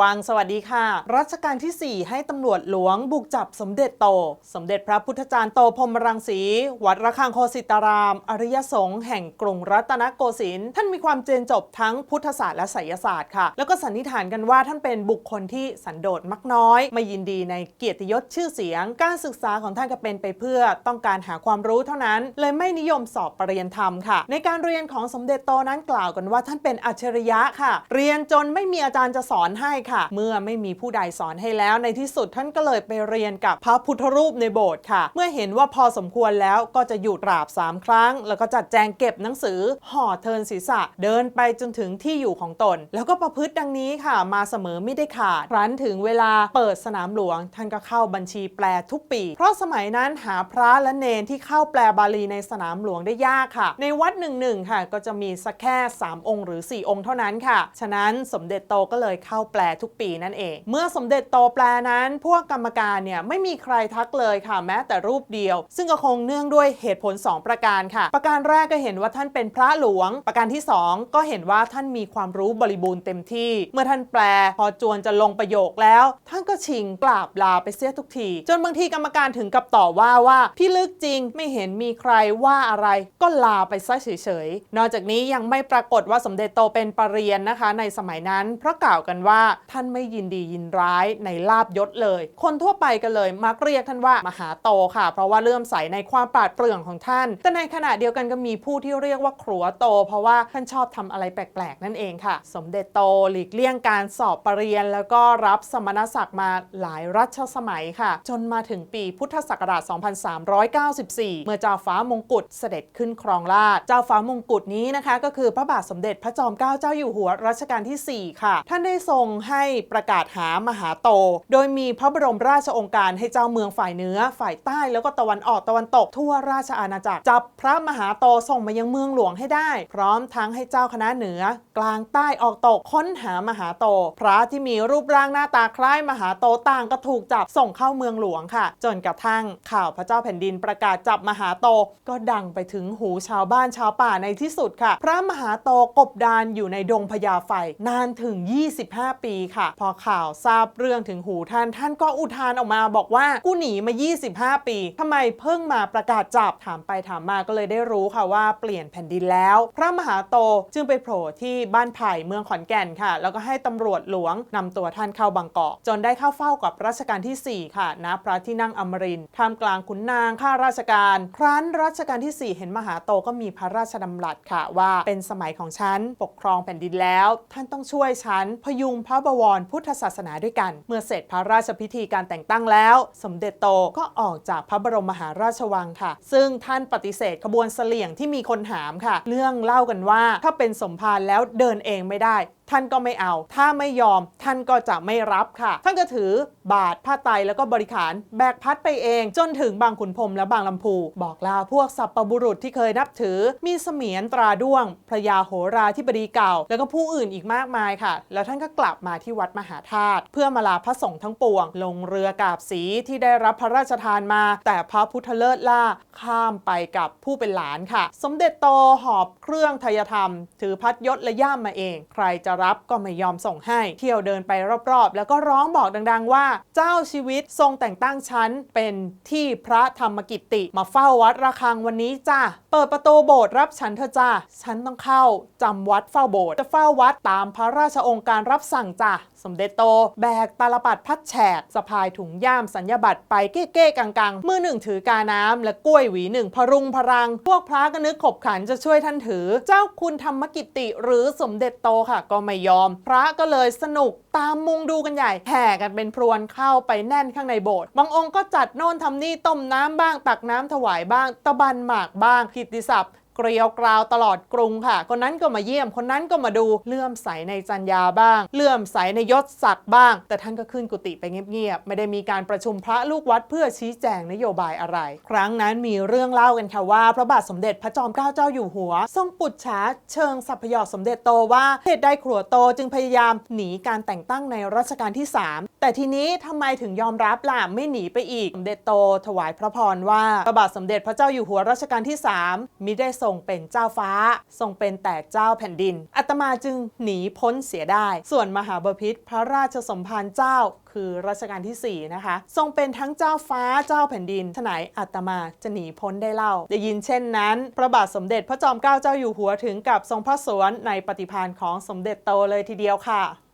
วังสวัสดีค่ะ รัชกาลที่ 4 ให้ตำรวจหลวงบุกจับสมเด็จโต สมเด็จพระพุทธจารย์โตพรมรังสี วัดระฆังโคสิตาราม อริยสงฆ์แห่งกรุงรัตนโกสินทร์ท่านมีความเจนจบทั้งพุทธศาสตร์และไสยศาสตร์ค่ะ แล้วก็สันนิษฐานกันว่าท่านเป็นบุคคลที่สันโดษมักน้อย ไม่ยินดีในเกียรติยศชื่อเสียง การศึกษาของท่านก็เป็นไปเพื่อต้องการหาความรู้เท่านั้น เลยไม่นิยมสอบปรริญญาธรรมค่ะ ในการเรียนของสมเด็จโตนั้นกล่าวกันว่าท่านเป็นอัจฉริยะค่ะ เรียนจนไม่มีอาจารย์จะสอนให้ค่ะ เมื่อไม่มีผู้ใดสอนให้แล้วในที่สุดท่านก็เลยไปเรียนกับพระพุทธรูปในโบสถ์ค่ะ เมื่อเห็นว่าพอสมควรแล้วก็จะหยุดกราบสามครั้ง แล้วก็จัดแจงเก็บหนังสือห่อเทินศีรษะเดินไปจนถึงที่อยู่ของตน แล้วก็ประพฤติดังนี้ค่ะ มาเสมอไม่ได้ขาดครั้นถึงเวลาเปิดสนามหลวง ท่านก็เข้าบัญชีแปลทุกปี เพราะสมัยนั้นหาพระและเนนที่เข้าแปลบาลีในสนามหลวงได้ยากค่ะ ในวัดหนึ่งหนึ่งค่ะ ก็จะมีสักแค่ 3 องค์หรือ 4 องค์เท่านั้นค่ะ ฉะนั้นสมเด็จโตก็เลยเข้าแปลทุกปีนั่นเอง เมื่อสมเด็จโตแปลนั้น พวกกรรมการเนี่ยไม่มีใครทักเลยค่ะแม้แต่รูปเดียว ซึ่งก็คงเนื่องด้วยเหตุผล 2 ประการค่ะ ประการแรกก็เห็นว่าท่านเป็นพระหลวง ประการที่ 2 ก็เห็นว่าท่านมีความรู้บริบูรณ์เต็มที่ เมื่อท่านแปลพอจวนจะลงประโยคแล้ว ท่านก็ชิงกราบลาไปเสียทุกที จนบางทีกรรมการถึงกับต่อว่าว่าพี่ลึกจริงไม่เห็นมีใครว่าอะไรก็ลาไปซะเฉยๆ นอกจากนี้ยังไม่ปรากฏว่าสมเด็จโตเป็นปรริญญนะคะในสมัยนั้นเพราะกล่าวกันว่าท่านไม่ยินดียินร้ายในลาบยศเลย คนทั่วไปกันเลยมักเรียกท่านว่ามหาโตค่ะ เพราะว่าเลื่อมใสในความปราดเปรื่องของท่าน แต่ในขณะเดียวกันก็มีผู้ที่เรียกว่าครัวโต เพราะว่าท่านชอบทำอะไรแปลกๆ นั่นเองค่ะ สมเด็จโตหลีกเลี่ยงการสอบปรริญญาแล้วก็รับสมณศักดิ์มาหลายรัชสมัยค่ะ จนมาถึงปีพุทธศักราช 2394 เมื่อเจ้าฟ้ามงกุฎเสด็จขึ้นครองราชย์เจ้าฟ้ามงกุฎนี้นะคะ ก็คือพระบาทสมเด็จพระจอมเกล้าเจ้าอยู่หัวรัชกาลที่ 4 ค่ะ ท่านได้ทรงให้ประกาศหามหาโต โดยมีพระบรมราชองค์การให้เจ้าเมืองฝ่ายเหนือ ฝ่ายใต้แล้วก็ตะวันออกตะวันตกทั่วราชอาณาจักร จับพระมหาโตส่งมายังเมืองหลวงให้ได้ พร้อมทั้งให้เจ้าคณะเหนือ กลางใต้ออกตกค้นหามหาโต พระที่มีรูปร่างหน้าตาคล้ายมหาโตต่างก็ถูกจับส่งเข้าเมืองหลวงค่ะ จนกระทั่งข่าวพระเจ้าแผ่นดินประกาศจับมหาโตก็ดังไปถึงหูชาวบ้านชาวป่าในที่สุดค่ะ พระมหาโตกบดานอยู่ในดงพญาไฟนานถึง 25 ปีค่ะ พอข่าวทราบเรื่องถึงหูท่าน ท่านก็อุทานออกมาบอกว่ากูหนีมา 25 ปีทำไมเพิ่งมาประกาศจับถามไปถามมาก็เลยได้รู้ค่ะว่าเปลี่ยนแผ่นดินแล้ว พระมหาโตจึงไปโผล่ที่บ้านไผ่เมืองขอนแก่นค่ะ แล้วก็ให้ตำรวจหลวงนำตัวท่านเข้าบางกอก จนได้เข้าเฝ้ากับรัชกาลที่ 4 ค่ะณพระที่นั่งอมรินทร์ท่ามกลางขุนนางข้าราชการ ครั้นรัชกาลที่ 4 เห็นมหาโตก็มีพระราชดำรัสค่ะว่าเป็นสมัยของฉันปกครองแผ่นดินแล้ว ท่านต้องช่วยฉันพยุงพระบวรพุทธศาสนาด้วยกัน เมื่อเสร็จพระราชพิธีการแต่งตั้งแล้ว สมเด็จโตก็ออกจากพระบรมมหาราชวังค่ะ ซึ่งท่านปฏิเสธขบวนเสลี่ยงที่มีคนหามค่ะ เรื่องเล่ากันว่าถ้าเป็นสมภารแล้วเดินเองไม่ได้ ท่านก็ไม่เอา ถ้าไม่ยอมท่านก็จะไม่รับค่ะ ท่านก็ถือบาทผ้าไตแล้วก็บริขารแบกพัดไปเอง จนถึงบางขุนพรมและบางลำพู บอกลาพวกสัพปบุรุษที่เคยนับถือ มีเสมียนตราด้วงพระยาโหราธิบดีเก่า แล้วก็ผู้อื่นอีกมากมายค่ะ แล้วท่านก็กลับมาที่วัดมหาธาตุเพื่อมาลาพระสงฆ์ทั้งปวง ลงเรือกาบสีที่ได้รับพระราชทานมา แต่พระพุทธเลิศล่าข้ามไปกับผู้เป็นหลานค่ะ สมเด็จโตหอบเครื่องทยธรรม ถือพัดยศและย่ามมาเอง ใครจะรับก็ไม่ยอมส่งให้ เที่ยวเดินไปรอบๆ แล้วก็ร้องบอกดังๆว่า เจ้าชีวิตทรงแต่งตั้งฉันเป็นที่พระธรรมกิตติมาเฝ้าวัดระฆังวันนี้จ้าเปิดประตูโบสถ์รับฉันเถอะจ้าฉันต้องเข้าจำวัดเฝ้าโบสถ์จะเฝ้าวัดตามพระราชองค์การรับสั่งจ้าสมเด็จโต แบกตาลปัดพัดแฉกสะพายถุงย่ามสัญญาบัตรไปเก้ๆกังๆมือหนึ่งถือกาน้ำและกล้วยหวีหนึ่งพรุงพรัง พวกพระก็นึกขบขันจะช่วยท่านถือ เจ้าคุณธรรมกิตติหรือสมเด็จโตค่ะ ก็ไม่ยอม พระก็เลยสนุกตามมุงดูกันใหญ่แห่กันเป็นพรวนเข้าไปแน่นข้างในโบสถ์บางองค์ก็จัดโน่นทำนี่ต้มน้ำบ้างตักน้ำถวายบ้าง ตะบันหมากบ้างกิตติศัพท์ เกลียวกราวตลอดกรุงค่ะ คนนั้นก็มาเยี่ยมคนนั้นก็มาดูเลื่อมใสในจัญญาบ้าง เลื่อมใสในยศศักดิ์บ้าง แต่ท่านก็ขึ้นกุฏิไปเงียบๆไม่ได้มีการประชุมพระลูกวัดเพื่อชี้แจงนโยบายอะไร ครั้งนั้นมีเรื่องเล่ากันค่ะว่า พระบาทสมเด็จพระจอมเกล้าเจ้าอยู่หัว ทรงปุจฉาเชิงสัพยอสมเด็จโตว่าเหตุใดครัวโตจึงพยายามหนีการแต่งตั้งในรัชกาลที่ 3 แต่ทีนี้ทำไมถึงยอมรับล่ะไม่หนีไปอีกสมเด็จโต ถวายพระพรว่าพระบาทสมเด็จพระเจ้าอยู่หัวรัชกาลที่ 3มิได้ทรงรงเป็นเจ้าฟ้า ทรงเป็นแต่เจ้าแผ่นดินอาตมาจึงหนีพ้นเสียได้ ส่วนมหาบพิตรพระราชสมภารเจ้า คือรัชกาลที่ 4 นะคะ ทรงเป็นทั้งเจ้าฟ้าเจ้าแผ่นดินฉไหนอาตมาจะหนีพ้นได้เล่า ได้ยินเช่นนั้น พระบาทสมเด็จพระจอมเกล้าเจ้าอยู่หัวถึงกับทรงพระสวนในปฏิภาณของสมเด็จโตเลยทีเดียวค่ะ